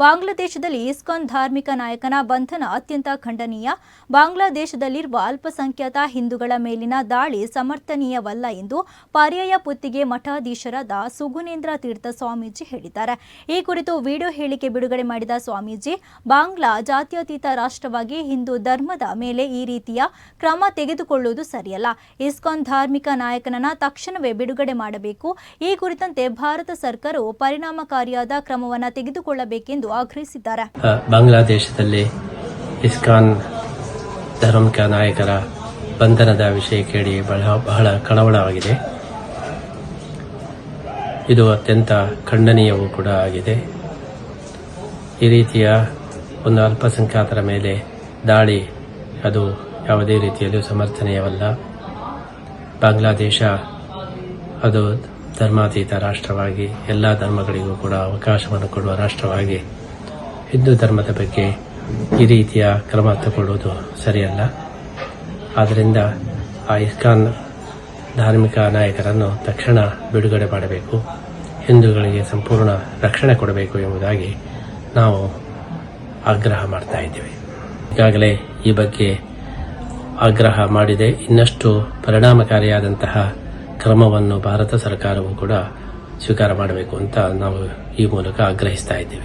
ಬಾಂಗ್ಲಾದೇಶದಲ್ಲಿ ಇಸ್ಕಾನ್ ಧಾರ್ಮಿಕ ನಾಯಕನ ಬಂಧನ ಅತ್ಯಂತ ಖಂಡನೀಯ. ಬಾಂಗ್ಲಾದೇಶದಲ್ಲಿರುವ ಅಲ್ಪಸಂಖ್ಯಾತ ಹಿಂದೂಗಳ ಮೇಲಿನ ದಾಳಿ ಸಮರ್ಥನೀಯವಲ್ಲ ಎಂದು ಪರ್ಯಾಯ ಪುತ್ತಿಗೆ ಮಠಾಧೀಶರಾದ ಸುಗುನೇಂದ್ರ ತೀರ್ಥ ಸ್ವಾಮೀಜಿ ಹೇಳಿದ್ದಾರೆ. ಈ ಕುರಿತು ವಿಡಿಯೋ ಹೇಳಿಕೆ ಬಿಡುಗಡೆ ಮಾಡಿದ ಸ್ವಾಮೀಜಿ, ಬಾಂಗ್ಲಾ ಜಾತ್ಯತೀತ ರಾಷ್ಟ್ರವಾಗಿ ಹಿಂದೂ ಧರ್ಮದ ಮೇಲೆ ಈ ರೀತಿಯ ಕ್ರಮ ತೆಗೆದುಕೊಳ್ಳುವುದು ಸರಿಯಲ್ಲ. ಇಸ್ಕಾನ್ ಧಾರ್ಮಿಕ ನಾಯಕನನ್ನ ತಕ್ಷಣವೇ ಬಿಡುಗಡೆ ಮಾಡಬೇಕು. ಈ ಕುರಿತಂತೆ ಭಾರತ ಸರ್ಕಾರವು ಪರಿಣಾಮಕಾರಿಯಾದ ಕ್ರಮವನ್ನು ತೆಗೆದುಕೊಳ್ಳಬೇಕೆಂದು ಆಗ್ರಹಿಸಿದ್ದಾರೆ. ಬಾಂಗ್ಲಾದೇಶದಲ್ಲಿ ಇಸ್ಕಾನ್ ಧರ್ಮಿಕ ನಾಯಕರ ಬಂಧನದ ವಿಷಯ ಕೇಳಿ ಬಹಳ ಬಹಳ ಕಳವಳವಾಗಿದೆ. ಇದು ಅತ್ಯಂತ ಖಂಡನೀಯವೂ ಕೂಡ ಆಗಿದೆ. ಈ ರೀತಿಯ ಒಂದು ಅಲ್ಪಸಂಖ್ಯಾತರ ಮೇಲೆ ದಾಳಿ ಅದು ಯಾವುದೇ ರೀತಿಯಲ್ಲೂ ಸಮರ್ಥನೀಯವಲ್ಲ. ಬಾಂಗ್ಲಾದೇಶ ಅದು ಧರ್ಮಾತೀತ ರಾಷ್ಟ್ರವಾಗಿ, ಎಲ್ಲ ಧರ್ಮಗಳಿಗೂ ಕೂಡ ಅವಕಾಶವನ್ನು ಕೊಡುವ ರಾಷ್ಟ್ರವಾಗಿ, ಹಿಂದೂ ಧರ್ಮದ ಬಗ್ಗೆ ಈ ರೀತಿಯ ಕ್ರಮ ತಗೊಳ್ಳುವುದು ಸರಿಯಲ್ಲ. ಆದ್ದರಿಂದ ಆ ಇಸ್ಕಾನ್ ಧಾರ್ಮಿಕ ನಾಯಕರನ್ನು ತಕ್ಷಣ ಬಿಡುಗಡೆ ಮಾಡಬೇಕು. ಹಿಂದೂಗಳಿಗೆ ಸಂಪೂರ್ಣ ರಕ್ಷಣೆ ಕೊಡಬೇಕು ಎಂಬುದಾಗಿ ನಾವು ಆಗ್ರಹ ಮಾಡ್ತಾ ಇದ್ದೇವೆ. ಈಗಾಗಲೇ ಈ ಬಗ್ಗೆ ಆಗ್ರಹ ಮಾಡಿದೆ. ಇನ್ನಷ್ಟು ಪರಿಣಾಮಕಾರಿಯಾದಂತಹ ಕ್ರಮವನ್ನು ಭಾರತ ಸರ್ಕಾರವು ಕೂಡ ಸ್ವೀಕಾರ ಮಾಡಬೇಕು ಅಂತ ನಾವು ಈ ಮೂಲಕ ಆಗ್ರಹಿಸ್ತಾ ಇದ್ದೇವೆ.